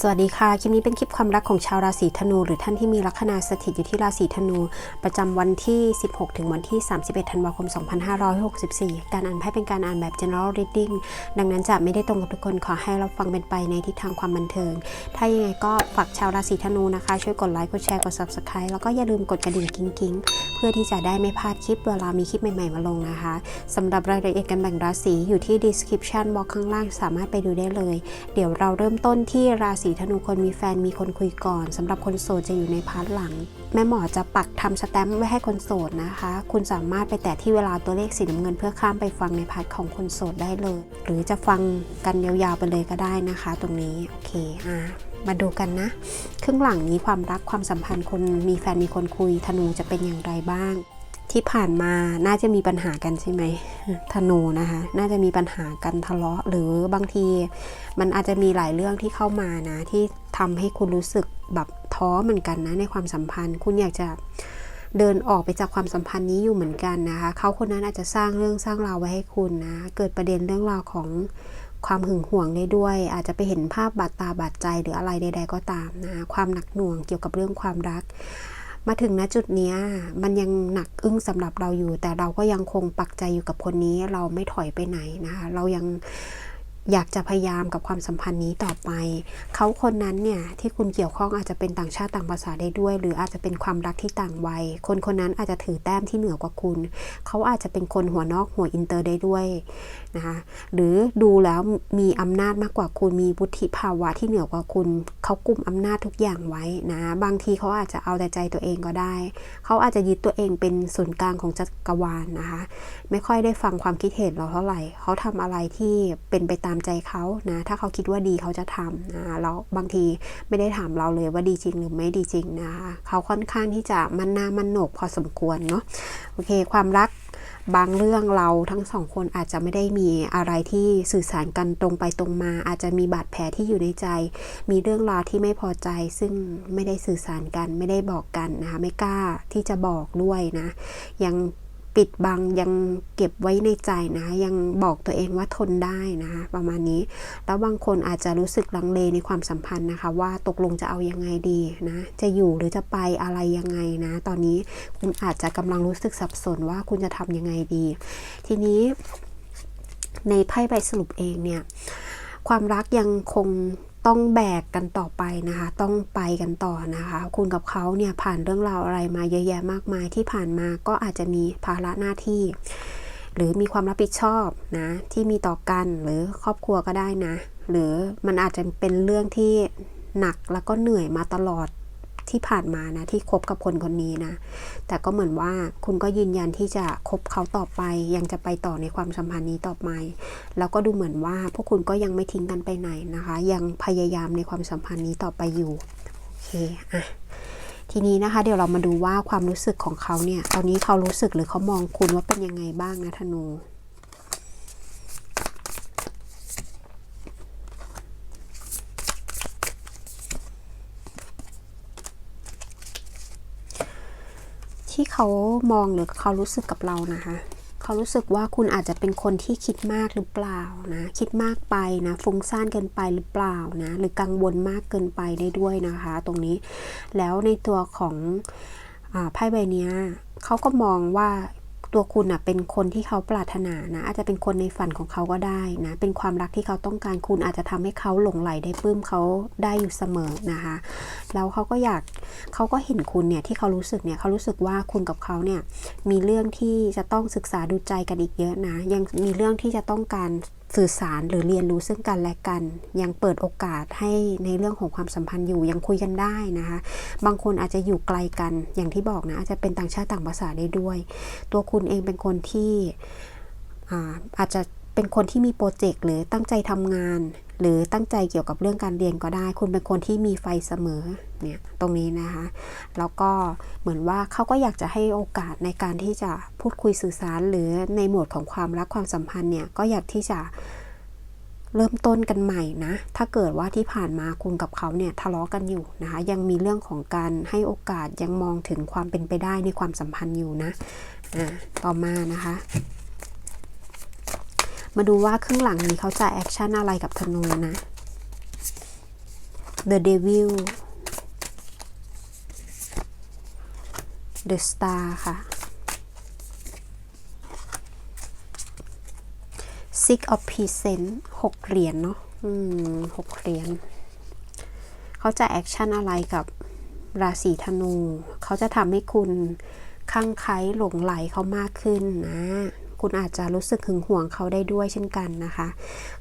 สวัสดีค่ะ คลิปนี้เป็นคลิปความรักของชาวราศีธนู หรือท่านที่มีลัคนาสถิตอยู่ที่ราศีธนู ประจำวันที่ 16 ถึงวันที่ 31 ธันวาคม 2564 การอ่านไพ่เป็นการอ่านแบบ general reading ดังนั้นจะไม่ได้ตรงกับทุกคนขอให้เราฟังเป็นไปในทิศทางความบันเทิง ถ้ายังไงก็ฝากชาวราศีธนูนะคะ ช่วยกดไลค์ กดแชร์ กด subscribe แล้วก็อย่าลืมกดกระดิ่งกิ๊งๆเพื่อที่จะได้ไม่พลาดคลิปเวลามีคลิปใหม่ๆมาลงนะคะสำหรับรายละเอียดการแบ่งราศีอยู่ที่ description box ข้างล่างสามารถไปดูได้เลย เดี๋ยวเราเริ่มต้นที่ราศีีธนูคนมีแฟนมีคนคุยก่อนสำหรับคนโสดจะอยู่ในพาร์ทหลัง แม่หมอจะปักทำสแตมป์ไว้ให้คนโสดนะคะ คุณสามารถไปแตะที่เวลาตัวเลขสีน้ำเงิน เพื่อข้ามไปฟังในพาร์ทของคนโสดได้เลย หรือจะฟังกันยาวๆไปเลยก็ได้นะคะ ตรงนี้โอเคอะมาดูกันนะครึ่งหลังนี้ความรักความสัมพันธ์คนมีแฟนมีคนคุยธนูจะเป็นอย่างไรบ้าง ที่ผ่านมาน่าจะมีปัญหากันใช่ไหมธนูนะคะ น่าจะมีปัญหากันทะเลาะ หรือบางทีมันอาจจะมีหลายเรื่องที่เข้ามานะ ที่ทำให้คุณรู้สึกแบบท้อเหมือนกันนะในความสัมพันธ์ คุณอยากจะเดินออกไปจากความสัมพันธ์นี้อยู่เหมือนกันนะคะเขาคนนั้นอาจจะสร้างเรื่องสร้างราวไว้ให้คุณนะ เกิดประเด็นเรื่องราวของความหึงหวงได้ด้วย อาจจะไปเห็นภาพบาดตาบาดใจหรืออะไรใด ๆ ก็ตามนะความหนักหน่วงเกี่ยวกับเรื่องความรัก มาถึงณจุดนี้มันยังหนักอึ้งสำหรับเราอยู่ แต่เราก็ยังคงปักใจอยู่กับคนนี้เราไม่ถอยไปไหนนะคะเรายัง อยากจะพยายามกับความสัมพันธ์นี้ต่อไป เขาคนนั้นเนี่ยที่คุณเกี่ยวข้องอาจจะเป็นต่างชาติต่างภาษาได้ด้วย หรืออาจจะเป็นความรักที่ต่างวัย คนคนนั้นอาจจะถือแต้มที่เหนือกว่าคุณ เขาอาจจะเป็นคนหัวนอกหัวอินเตอร์ได้ด้วยนะคะหรือดูแล้วมีอำนาจมากกว่าคุณมีวุฒิภาวะที่เหนือกว่าคุณ เขากุมอำนาจทุกอย่างไว้นะบางทีเขาอาจจะเอาแต่ใจตัวเองก็ได้ เขาอาจจะยึดตัวเองเป็นศูนย์กลางของจักรวาลนะคะไม่ค่อยได้ฟังความคิดเห็นเราเท่าไหร่ เขาทำอะไรที่เป็นไปตามามใจเขานะถ้าเขาคิดว่าดีเขาจะทำนะแล้วบางทีไม่ได้ถามเราเลยว่าดีจริงหรือไม่ดีจริงนะคะเขาค่อนข้างที่จะมันหน้ามันโหนกพอสมควรเนาะโอเค ความรักบางเรื่องเราทั้งสองคนอาจจะไม่ได้มีอะไรที่สื่อสารกันตรงไปตรงมา อาจจะมีบาดแผลที่อยู่ในใจ มีเรื่องราวที่ไม่พอใจ ซึ่งไม่ได้สื่อสารกันไม่ได้บอกกันนะคะไม่กล้าที่จะบอกด้วยนะยัง ปิดบังยังเก็บไว้ในใจนะ ยังบอกตัวเองว่าทนได้นะคะประมาณนี้ แล้วบางคนอาจจะรู้สึกลังเลในความสัมพันธ์นะคะ ว่าตกลงจะเอายังไงดีนะ จะอยู่หรือจะไปอะไรยังไงนะ ตอนนี้คุณอาจจะกำลังรู้สึกสับสนว่าคุณจะทำยังไงดี ทีนี้ในไพ่ใบสรุปเองเนี่ยความรักยังคง ต้องแบกกันต่อไปนะคะ ต้องไปกันต่อนะคะ คุณกับเขาเนี่ยผ่านเรื่องราวอะไรมาเยอะแยะมากมายที่ผ่านมาก็อาจจะมีภาระหน้าที่ หรือมีความรับผิดชอบนะที่มีต่อกันหรือครอบครัวก็ได้นะ หรือมันอาจจะเป็นเรื่องที่หนักแล้วก็เหนื่อยมาตลอด ที่ผ่านมานะที่คบกับคนคนนี้นะ แต่ก็เหมือนว่าคุณก็ยืนยันที่จะคบเขาต่อไป ยังจะไปต่อในความสัมพันธ์นี้ต่อไป แล้วก็ดูเหมือนว่าพวกคุณก็ยังไม่ทิ้งกันไปไหนนะคะ ยังพยายามในความสัมพันธ์นี้ต่อไปอยู่โอเคอะทีนี้นะคะ เดี๋ยวเรามาดูว่าความรู้สึกของเขาเนี่ย ตอนนี้เขารู้สึกหรือเขามองคุณว่าเป็นยังไงบ้างนะธนู ที่เขามองหรือเขารู้สึกกับเรานะคะ เขารู้สึกว่าคุณอาจจะเป็นคนที่คิดมากหรือเปล่านะ คิดมากไปนะฟุ้งซ่านเกินไปหรือเปล่านะ หรือกังวลมากเกินไปได้ด้วยนะคะ ตรงนี้แล้วในตัวของไพ่ใบนี้เขาก็มองว่า ตัวคุณนะเป็นคนที่เขาปรารถนานะ อาจจะเป็นคนในฝันของเขาก็ได้นะ เป็นความรักที่เขาต้องการคุณอาจจะทำให้เขาหลงไหลได้ปลื้มเขาได้อยู่เสมอนะคะ แล้วเขาก็อยากเขาก็เห็นคุณเนี่ยที่เขารู้สึกเนี่ยเขารู้สึกว่าคุณกับเขาเนี่ยมีเรื่องที่จะต้องศึกษาดูใจกันอีกเยอะนะ ยังมีเรื่องที่จะต้องการ สื่อสารหรือเรียนรู้ซึ่งกันและกัน ยังเปิดโอกาสให้ในเรื่องของความสัมพันธ์อยู่ยังคุยกันได้นะคะ บางคนอาจจะอยู่ไกลกันอย่างที่บอกนะอาจจะเป็นต่างชาติต่างภาษาได้ด้วย ตัวคุณเองเป็นคนที่อาอาจจะเป็นคนที่มีโปรเจกต์หรือตั้งใจทำงาน หรือตั้งใจเกี่ยวกับเรื่องการเรียนก็ได้ คุณเป็นคนที่มีไฟเสมอเนี่ยตรงนี้นะคะ แล้วก็เหมือนว่าเขาก็อยากจะให้โอกาสในการที่จะพูดคุยสื่อสาร หรือในโหมดของความรักความสัมพันธ์เนี่ยก็อยากที่จะเริ่มต้นกันใหม่นะ ถ้าเกิดว่าที่ผ่านมาคุณกับเขาเนี่ยทะเลาะกันอยู่นะคะ ยังมีเรื่องของการให้โอกาสยังมองถึงความเป็นไปได้ในความสัมพันธ์อยู่นะ อ่า ต่อมานะคะ มาดูว่าครึ่งหลังนี้เขาจะแอคชั่นอะไรกับธนูนะ The Devil The Star ค่ะ Six of Present หกเหรียญเนาะ อืมหกเหรียญ เขาจะแอคชั่นอะไรกับราศีธนู เขาจะทำให้คุณคลั่งไคล้หลงไหลเขามากขึ้นนะ คุณอาจจะรู้สึกหึงหวงเขาได้ด้วยเช่นกันนะคะ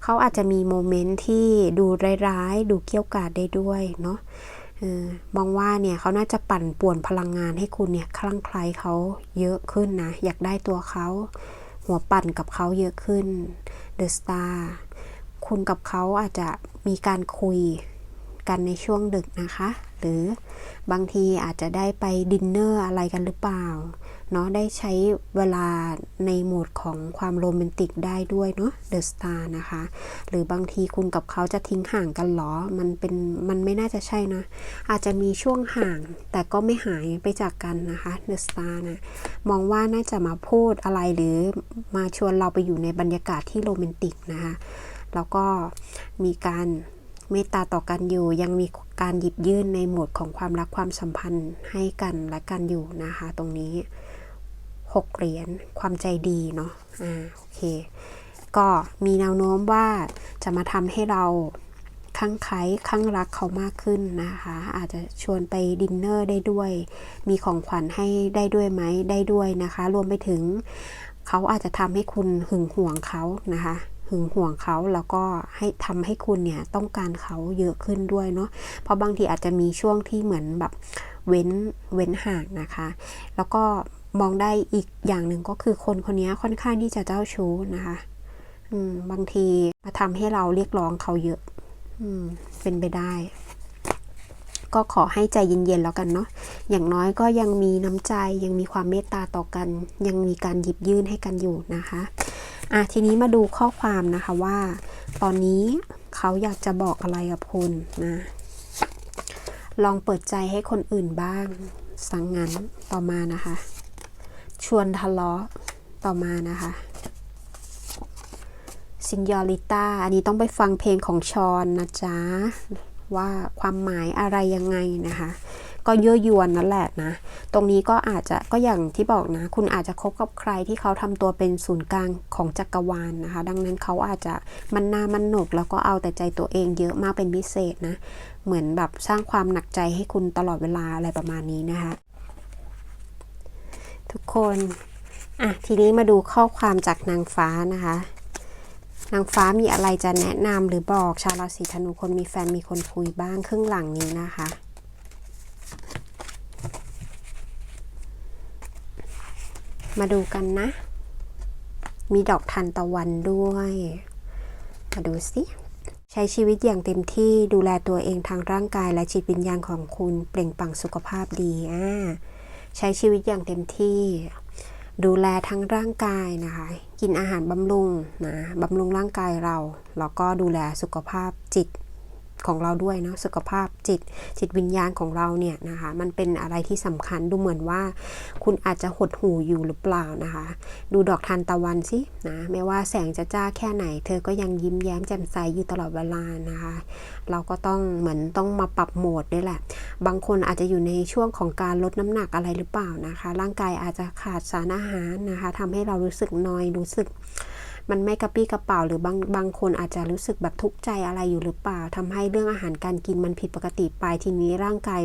เขาอาจจะมีโมเมนต์ที่ดูร้ายๆ ดูเกี้ยวกาดได้ด้วยเนาะมองว่าเนี่ยเขาน่าจะปั่นป่วนพลังงานให้คุณเนี่ยคลั่งไคล้เขาเยอะขึ้นนะ อยากได้ตัวเขา หัวปั่นกับเขาเยอะขึ้น The Star คุณกับเขาอาจจะมีการคุยกันในช่วงดึกนะคะ หรือบางทีอาจจะได้ไปดินเนอร์อะไรกันหรือเปล่า เนาะได้ใช้เวลาในโหมดของความโรแมนติกได้ด้วยเนาะ The Star นะคะ หรือบางทีคุณกับเขาจะทิ้งห่างกันเหรอ มันเป็นมันไม่น่าจะใช่นะ อาจจะมีช่วงห่าง แต่ก็ไม่หายไปจากกันนะคะ The Star นะมองว่าน่าจะมาพูดอะไรหรือมาชวนเราไปอยู่ในบรรยากาศที่โรแมนติกนะคะแล้วก็มีการเมตตาต่อกันอยู่ยังมีการหยิบยื่นในโหมดของความรักความสัมพันธ์ให้กันและกันอยู่นะคะ ตรงนี้ 6 เหรียญความใจดีเนาะอ่าโอเค ก็มีแนวโน้มว่าจะมาทำให้เราคลั่งไคล้คลั่งรักเขามากขึ้นนะคะ อาจจะชวนไปดินเนอร์ได้ด้วย มีของขวัญให้ได้ด้วยไหมได้ด้วยนะคะ รวมไปถึงเขาอาจจะทำให้คุณหึงหวงเขานะคะหึงหวงเขาแล้วก็ให้ทำให้คุณเนี่ยต้องการเขาเยอะขึ้นด้วยเนาะเพราะบางทีอาจจะมีช่วงที่เหมือนแบบเว้นเว้นห่างนะคะ แล้วก็ มองได้อีกอย่างหนึ่งก็คือคนคนนี้ค่อนข้างที่จะเจ้าชู้นะคะบางทีมาทำให้เราเรียกร้องเขาเยอะอเป็นไปได้ ก็ขอให้ใจเย็นๆแล้วกันเนาะอย่างน้อยก็ยังมีน้ำใจยังมีความเมตตาต่อกัน ยังมีการหยิบยื่นให้กันอยู่นะคะอะทีนี้มาดูข้อความนะคะว่า ตอนนี้เขาอยากจะบอกอะไรกับคุณนะลองเปิดใจให้คนอื่นบ้าง สังงั้นต่อมานะคะ ชวนทะเลาะต่อมานะคะซินยอริต้าอันนี้ต้องไปฟังเพลงของชอนนะจ๊ะ ว่าความหมายอะไรยังไงนะคะ ก็ยั่วยวนนั่นแหละนะ ตรงนี้ก็อาจจะก็อย่างที่บอกนะ คุณอาจจะคบกับใครที่เขาทำตัวเป็นศูนย์กลางของจักรวาลนนะคะ ดังนั้นเขาอาจจะมันหน้ามันหนกแล้วก็เอาแต่ใจตัวเองเยอะมากเป็นพิเศษนะ เหมือนแบบสร้างความหนักใจให้คุณตลอดเวลาอะไรประมาณนี้นะคะ ทุกคนอะทีนี้มาดูข้อความจากนางฟ้านะคะ นางฟ้ามีอะไรจะแนะนำหรือบอกชาวราศีธนูคนมีแฟนมีคนคุยบ้างครึ่งหลังนี้นะคะมาดูกันนะ มีดอกทานตะวันด้วย มาดูสิ ใช้ชีวิตอย่างเต็มที่ดูแลตัวเองทางร่างกายและจิตวิญญาณของคุณ เปล่งปลั่งสุขภาพดี อ่า ใช้ชีวิตอย่างเต็มที่ ดูแลทั้งร่างกายนะคะ กินอาหารบำรุงนะบำรุงร่างกายเรา แล้วก็ดูแลสุขภาพจิต ของเราด้วยเนาะสุขภาพจิตจิตวิญญาณของเราเนี่ยนะคะ มันเป็นอะไรที่สำคัญดูเหมือนว่า คุณอาจจะหดหู่อยู่หรือเปล่านะคะ ดูดอกทานตะวันสินะไม่ว่าแสงจะจ้าแค่ไหน เธอก็ยังยิ้มแย้มแจ่มใสอยู่ตลอดเวลานะคะ เราก็ต้องเหมือนต้องมาปรับโหมดด้วยแหละ บางคนอาจจะอยู่ในช่วงของการลดน้ำหนักอะไรหรือเปล่านะคะ ร่างกายอาจจะขาดสารอาหารนะคะทำให้เรารู้สึกนอยรู้สึก มันไม่กระปี้กระเป๋าหรือบางบางคนอาจจะรู้สึกแบบทุกข์ใจอะไรอยู่หรือเปล่าทำให้เรื่องอาหารการกินมันผิดปกติไปทีนี้ร่างกาย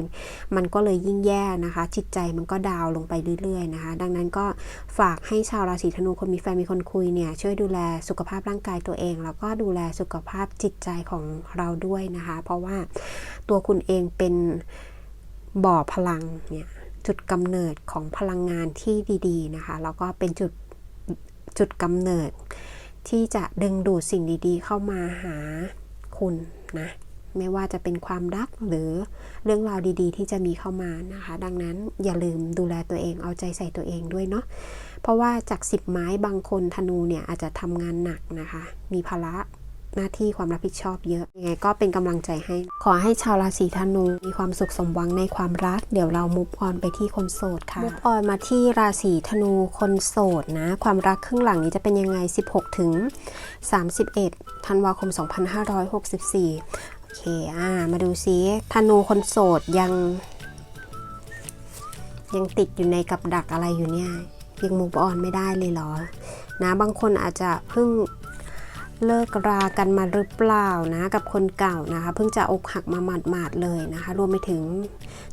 มันก็เลยยิ่งแย่นะคะ จิตใจมันก็ดาวลงไปเรื่อยๆนะคะ ดังนั้นก็ฝากให้ชาวราศีธนูคนมีแฟนมีคนคุยเนี่ยช่วยดูแลสุขภาพร่างกายตัวเอง แล้วก็ดูแลสุขภาพจิตใจของเราด้วยนะคะ เพราะว่าตัวคุณเองเป็นบ่อพลังเนี่ยจุดกำเนิดของพลังงานที่ดี ๆ นะคะ แล้วก็เป็นจุด จุดกำเนิด ที่จะดึงดูดสิ่งดีๆ เข้ามาหาคุณนะไม่ว่าจะเป็นความรักหรือเรื่องราวดีๆ ที่จะมีเข้ามานะคะ ดังนั้นอย่าลืมดูแลตัวเองเอาใจใส่ตัวเองด้วยเนาะเพราะว่าจากสิบไม้บางคนธนูเนี่ยอาจจะทำงานหนักนะคะ มีภาระ หน้าที่ความรับผิดชอบเยอะ ยังไงก็เป็นกำลังใจให้ ขอให้ชาวราศีธนูมีความสุขสมหวังในความรัก เดี๋ยวเรามุฟออนไปที่คนโสดค่ะมุฟออนมาที่ราศีธนูคนโสดนะ ความรักครึ่งหลังนี้จะเป็นยังไง 16 ถึง 31 ธันวาคม 2564 โอเคอ่ามาดูซิธนูคนโสดยัง ยังติดอยู่ในกับดักอะไรอยู่เนี่ยยังมูฟออนไม่ได้เลยเหรอนะบางคนอาจจะเพิ่ง เลิกรากันมาหรือเปล่านะกับคนเก่านะคะ เพิ่งจะอกหักมาหมาดๆเลยนะคะ รวมไปถึง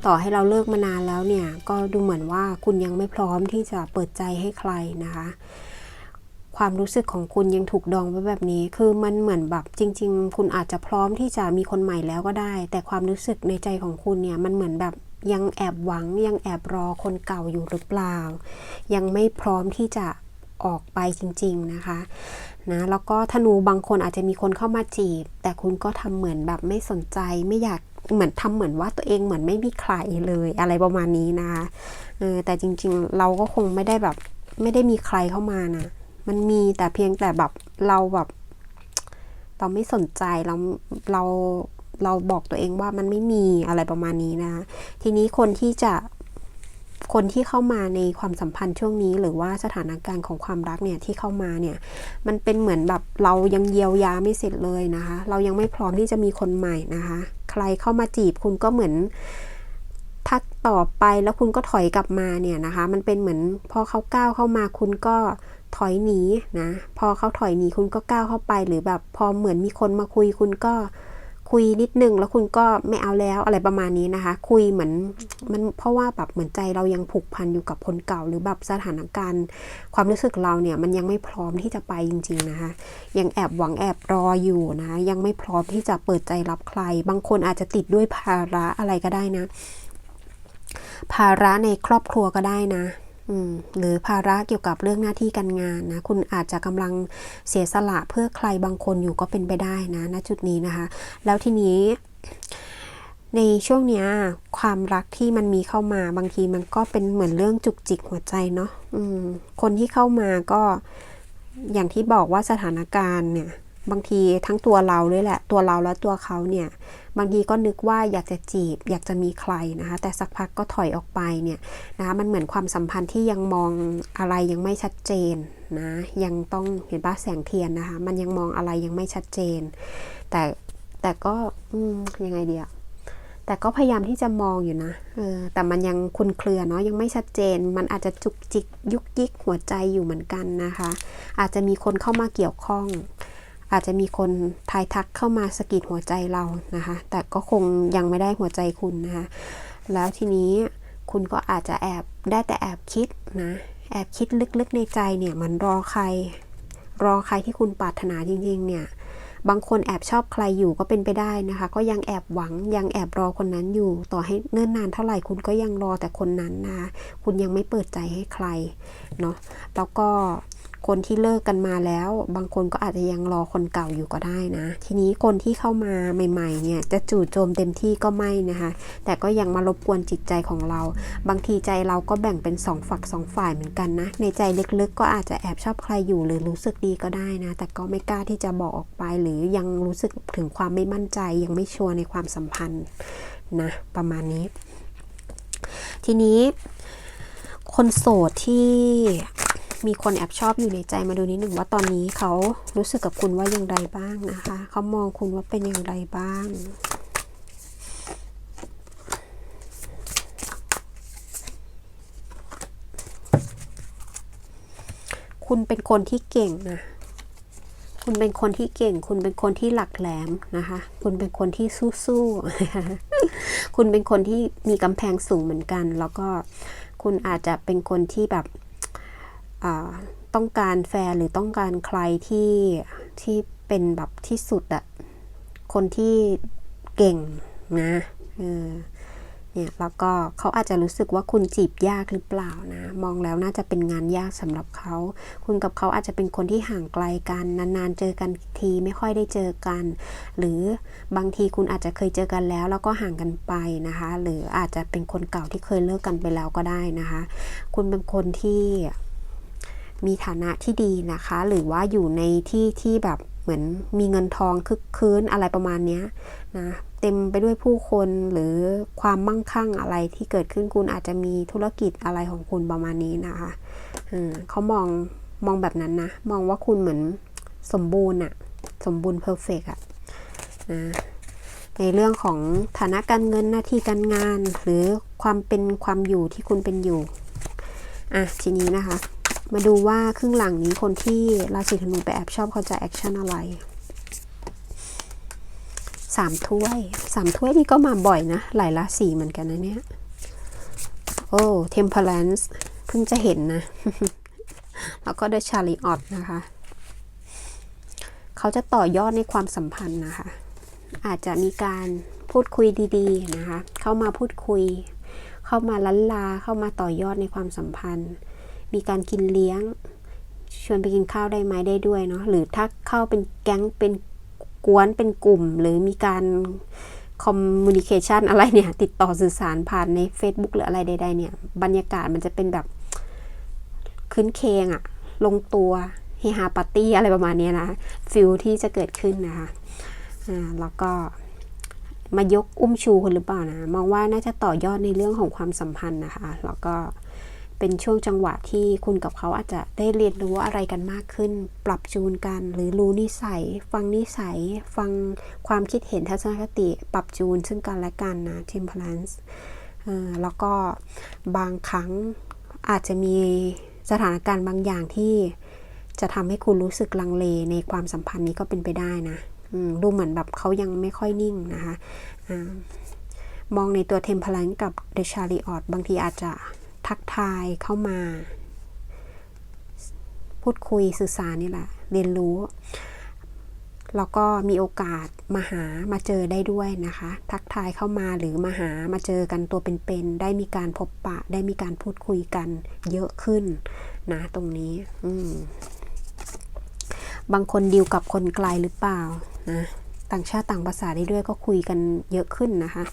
ต่อให้เราเลิกมานานแล้วเนี่ย ก็ดูเหมือนว่าคุณยังไม่พร้อมที่จะเปิดใจให้ใครนะคะ ความรู้สึกของคุณยังถูกดองไว้แบบนี้ คือมันเหมือนแบบจริง ๆ คุณอาจจะพร้อมที่จะมีคนใหม่แล้วก็ได้ แต่ความรู้สึกในใจของคุณเนี่ยมันเหมือนแบบยังแอบหวังยังแอบรอคนเก่าอยู่หรือเปล่า ยังไม่พร้อมที่จะ ออกไปจริง ๆนะคะนะแล้วก็ธนูบางคนอาจจะมีคนเข้ามาจีบ แต่คุณก็ทำเหมือนแบบไม่สนใจไม่อยากเหมือนทำเหมือนว่าตัวเองเหมือนไม่มีใครเลยอะไรประมาณนี้นะคะเออแต่จริงๆเราก็คงไม่ได้แบบไม่ได้มีใครเข้ามานะมันมีแต่เพียงแต่แบบเราแบบเราไม่สนใจเราเราเราบอกตัวเองว่ามันไม่มีอะไรประมาณนี้นะ ทีนี้คนที่จะ คนที่เข้ามาในความสัมพันธ์ช่วงนี้ หรือว่าสถานการณ์ของความรักเนี่ยที่เข้ามาเนี่ยมันเป็นเหมือนแบบเรายังเยียวยาไม่เสร็จเลยนะคะ เรายังไม่พร้อมที่จะมีคนใหม่นะคะ ใครเข้ามาจีบคุณก็เหมือนทักต่อไปแล้วคุณก็ถอยกลับมาเนี่ยนะคะ มันเป็นเหมือนพอเขาก้าวเข้ามาคุณก็ถอยหนีนะ พอเขาถอยหนีคุณก็ก้าวเข้าไป หรือแบบพอเหมือนมีคนมาคุยคุณก็ คุยนิดนึงแล้วคุณก็ไม่เอาแล้วอะไรประมาณนี้นะคะ คุยเหมือนมันเพราะว่าแบบเหมือนใจเรายังผูกพันอยู่กับคนเก่า หรือแบบสถานการณ์ ความรู้สึกเราเนี่ยมันยังไม่พร้อมที่จะไปจริง ๆนะคะ ยังแอบหวังแอบรออยู่นะยังไม่พร้อมที่จะเปิดใจรับใคร บางคนอาจจะติดด้วยภาระอะไรก็ได้นะ ภาระในครอบครัวก็ได้นะ หรือภาระเกี่ยวกับเรื่องหน้าที่การงานนะคุณอาจจะกำลังเสียสละเพื่อใครบางคนอยู่ก็เป็นไปได้นะณจุดนี้นะคะ แล้วทีนี้ในช่วงเนี้ยความรักที่มันมีเข้ามาบางทีมันก็เป็นเหมือนเรื่องจุกจิกหัวใจเนาะคนที่เข้ามาก็อย่างที่บอกว่าสถานการณ์เนี่ย บางทีทั้งตัวเราด้วยแหละ ตัวเราและตัวเขาเนี่ยบางทีก็นึกว่าอยากจะจีบ อยากจะมีใครนะคะ แต่สักพักก็ถอยออกไปเนี่ยนะคะมันเหมือนความสัมพันธ์ที่ยังมองอะไรยังไม่ชัดเจนนะยังต้องเห็นป้าแสงเทียนนะคะมันยังมองอะไรยังไม่ชัดเจน แต่แต่ก็ยังไงเดียแต่ก็พยายามที่จะมองอยู่นะเออแต่มันยังคุนเครือเนาะยังไม่ชัดเจน มันอาจจะจุกจิกยุกยิกหัวใจอยู่เหมือนกันนะคะ อาจจะมีคนเข้ามาเกี่ยวข้อง อาจจะมีคนทายทักเข้ามาสกิดหัวใจเรานะคะ แต่ก็คงยังไม่ได้หัวใจคุณนะคะ แล้วทีนี้คุณก็อาจจะแอบได้แต่แอบคิดนะ แอบคิดลึกๆในใจเนี่ยมันรอใคร รอใครที่คุณปรารถนาจริงๆ เนี่ย บางคนแอบชอบใครอยู่ก็เป็นไปได้นะคะ ก็ยังแอบหวังยังแอบรอคนนั้นอยู่ ต่อให้เนิ่นนานเท่าไหร่คุณก็ยังรอแต่คนนั้นนะคุณยังไม่เปิดใจให้ใครเนาะ แล้วก็ คนที่เลิกกันมาแล้ว บางคนก็อาจจะยังรอคนเก่าอยู่ก็ได้นะ ทีนี้คนที่เข้ามาใหม่ๆเนี่ยจะจู่โจมเต็มที่ก็ไม่นะคะ แต่ก็ยังมารบกวนจิตใจของเรา บางทีใจเราก็แบ่งเป็นสองฝักสองฝ่ายเหมือนกันนะ ในใจลึกๆ ก็อาจจะแอบชอบใครอยู่หรือรู้สึกดีก็ได้นะ แต่ก็ไม่กล้าที่จะบอกออกไป หรือยังรู้สึกถึงความไม่มั่นใจ ยังไม่ชัวร์ในความสัมพันธ์นะประมาณนี้ ทีนี้คนโสดที่ มีคนแอบชอบอยู่ในใจมาดูนิดหนึ่งว่าตอนนี้เขารู้สึกกับคุณว่าอย่างไรบ้างนะคะ เขามองคุณว่าเป็นอย่างไรบ้างคุณเป็นคนที่เก่งนะ คุณเป็นคนที่เก่ง คุณเป็นคนที่หลักแหลมนะคะ คุณเป็นคนที่สู้ๆ คุณเป็นคนที่มีกำแพงสูงเหมือนกัน แล้วก็คุณอาจจะเป็นคนที่แบบ ต้องการแฟนหรือต้องการใครที่ที่เป็นแบบที่สุดอะคนที่เก่งนะเออเนี่ยแล้วก็เขาอาจจะรู้สึกว่าคุณจีบยากหรือเปล่านะ มองแล้วน่าจะเป็นงานยากสำหรับเขา คุณกับเขาอาจจะเป็นคนที่ห่างไกลกันนานๆเจอกันทีไม่ค่อยได้เจอกัน หรือบางทีคุณอาจจะเคยเจอกันแล้ว แล้วก็ห่างกันไปนะคะ หรืออาจจะเป็นคนเก่าที่เคยเลิกกันไปแล้วก็ได้นะคะ คุณเป็นคนที่ มีฐานะที่ดีนะคะ หรือว่าอยู่ในที่ที่แบบเหมือนมีเงินทองคึกคืนอะไรประมาณนี้นะเต็มไปด้วยผู้คนหรือความมั่งคั่งอะไรที่เกิดขึ้นคุณอาจจะมีธุรกิจอะไรของคุณประมาณนี้นะคะเขามองมองแบบนั้นนะ มองว่าคุณเหมือนสมบูรณ์อะสมบูรณ์เพอร์เฟกอะนะในเรื่องของฐานะการเงินหน้าที่การงาน หรือความเป็นความอยู่ที่คุณเป็นอยู่ อะทีนี้นะคะ มาดูว่าครึ่งหลังนี้คนที่ราศีธนูไปแอบชอบเขาจะแอคชั่นอะไรสามถ้วยสามถ้วยนี่ก็มาบ่อยนะ หลายราศีเหมือนกันนะเนี่ย โอ้ temperance เพิ่งจะเห็นนะ แล้วก็ the chariot นะคะ เขาจะต่อยอดในความสัมพันธ์นะคะ อาจจะมีการพูดคุยดีๆนะคะ เข้ามาพูดคุย เข้ามาลันลาเข้ามาต่อยอดในความสัมพันธ์ มีการกินเลี้ยง ชวนไปกินข้าวได้ไหมได้ด้วยเนาะหรือถ้าเข้าเป็นแก๊งเป็นกวนเป็นกลุ่ม หรือมีการคอมมูนิเคชันอะไรเนี่ย ติดต่อสื่อสารผ่านใน Facebook หรืออะไรใดๆเนี่ย บรรยากาศมันจะเป็นแบบคืนเคงอะลงตัวเฮฮาปาร์ตี้อะไรประมาณนี้นะฟิลที่จะเกิดขึ้นนะคะอ่าแล้วก็มายกอุ้มชูคนหรือเปล่านะ มองว่าน่าจะต่อยอดในเรื่องของความสัมพันธ์นะคะ แล้วก็ เป็นช่วงจังหวะที่คุณกับเขาอาจจะได้เรียนรู้อะไรกันมากขึ้น ปรับจูนกัน หรือรู้นิสัย ฟังนิสัย ฟังความคิดเห็นทัศนคติ ปรับจูนซึ่งกันและกันนะ temperance เอ่อแล้วก็บางครั้งอาจจะมีสถานการณ์บางอย่างที่จะทำให้คุณรู้สึกลังเลในความสัมพันธ์นี้ก็เป็นไปได้นะดูเหมือนแบบเขายังไม่ค่อยนิ่งนะคะอมองในตัว temperance กับ the chariot บางทีอาจจะ ทักทายเข้ามา พูดคุยสื่อสารนี่แหละ เรียนรู้ แล้วก็มีโอกาสมาหามาเจอได้ด้วยนะคะ ทักทายเข้ามาหรือมาหามาเจอกันตัวเป็นๆได้มีการพบปะ ได้มีการพูดคุยกันเยอะขึ้นนะตรงนี้อืบางคนดีลกับคนไกลหรือเปล่านะต่างชาติต่างภาษาได้ด้วยก็คุยกันเยอะขึ้นนะคะ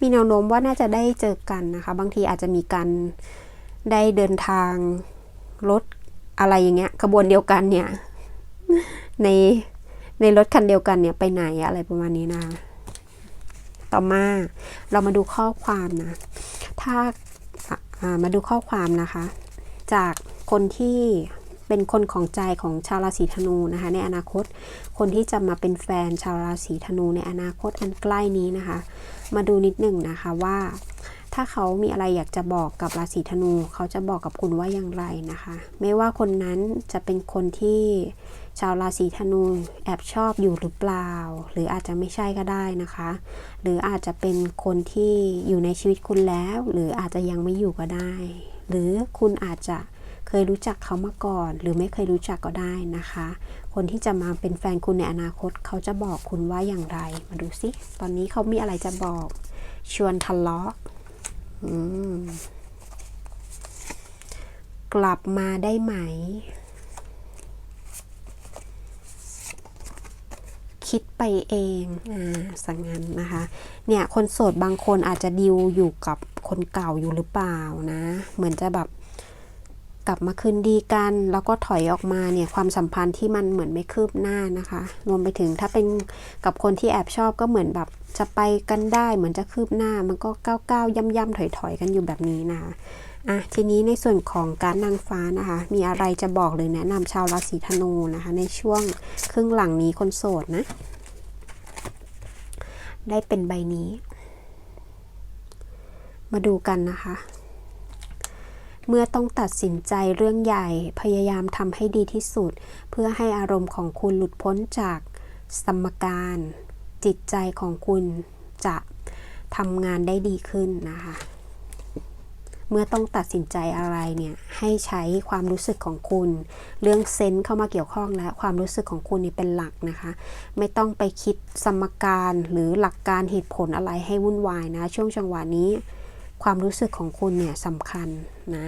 มีแนวโน้มว่าน่าจะได้เจอกันนะคะ บางทีอาจจะมีการได้เดินทางรถอะไรอย่างเงี้ยขบวนเดียวกันเนี่ย ในในรถคันเดียวกันเนี่ยไปไหนอะไรประมาณนี้นะต่อมาเรามาดูข้อความนะ ถ้าอ่ามาดูข้อความนะคะ จากคนที่ เป็นคนของใจของชาวราศีธนูนะคะ ในอนาคต คนที่จะมาเป็นแฟนชาวราศีธนูในอนาคตอันใกล้นี้นะคะ มาดูนิดหนึ่งนะคะว่า ถ้าเขามีอะไรอยากจะบอกกับราศีธนู เขาจะบอกกับคุณว่าอย่างไรนะคะ ไม่ว่าคนนั้นจะเป็นคนที่ชาวราศีธนูแอบชอบอยู่หรือเปล่า หรืออาจจะไม่ใช่ก็ได้นะคะ หรืออาจจะเป็นคนที่อยู่ในชีวิตคุณแล้ว หรืออาจจะยังไม่อยู่ก็ได้ หรือคุณอาจจะ เคยรู้จักเขามาก่อน หรือไม่เคยรู้จักก็ได้นะคะ คนที่จะมาเป็นแฟนคุณในอนาคต เขาจะบอกคุณว่าอย่างไร มาดูสิตอนนี้เขามีอะไรจะบอก ชวนทะเลาะกลับมาได้ไหม คิดไปเองอ่าสังงานนะคะ เนี่ยคนโสดบางคนอาจจะดิวอยู่กับคนเก่าอยู่หรือเปล่านะ เหมือนจะแบบ ลับมาคืนดีกัน แล้วก็ถอยออกมาเนี่ยความสัมพันธ์ที่มันเหมือนไม่คืบหน้านะคะ รวมไปถึงถ้าเป็นกับคนที่แอบชอบก็เหมือนแบบจะไปกันได้เหมือนจะคืบหน้า มันก็ก้าวก้าวย่ำย่ำถอยถอยๆกันอยู่แบบนี้นะคะอะทีนี้ในส่วนของการนางฟ้านะคะ มีอะไรจะบอกหรือแนะนำชาวราศีธนูนะคะ ในช่วงครึ่งหลังนี้คนโสดนะ ได้เป็นใบนี้ มาดูกันนะคะ เมื่อต้องตัดสินใจเรื่องใหญ่ พยายามทำให้ดีที่สุด เพื่อให้อารมณ์ของคุณหลุดพ้นจากสมการ จิตใจของคุณจะทำงานได้ดีขึ้นนะคะ เมื่อต้องตัดสินใจอะไรเนี่ย ให้ใช้ความรู้สึกของคุณ เรื่องเซนส์เข้ามาเกี่ยวข้องและความรู้สึกของคุณนี่เป็นหลักนะคะ ไม่ต้องไปคิดสมการหรือหลักการเหตุผลอะไรให้วุ่นวายนะ ช่วงจังหวะนี้ ความรู้สึกของคุณเนี่ยสำคัญนะ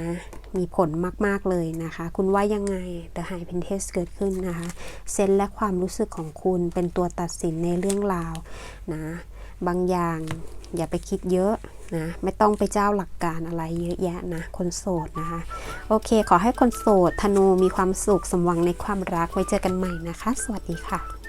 มีผลมาก ๆ เลยนะคะ คุณว่ายังไง The High Priestess เกิดขึ้นนะคะ เซนและความรู้สึกของคุณเป็นตัวตัดสินในเรื่องราวนะ บางอย่างอย่าไปคิดเยอะนะ ไม่ต้องไปเจ้าหลักการอะไรเยอะแยะนะ คนโสดนะคะ โอเค ขอให้คนโสดธนูมีความสุขสมหวังในความรัก ไว้เจอกันใหม่นะคะ สวัสดีค่ะ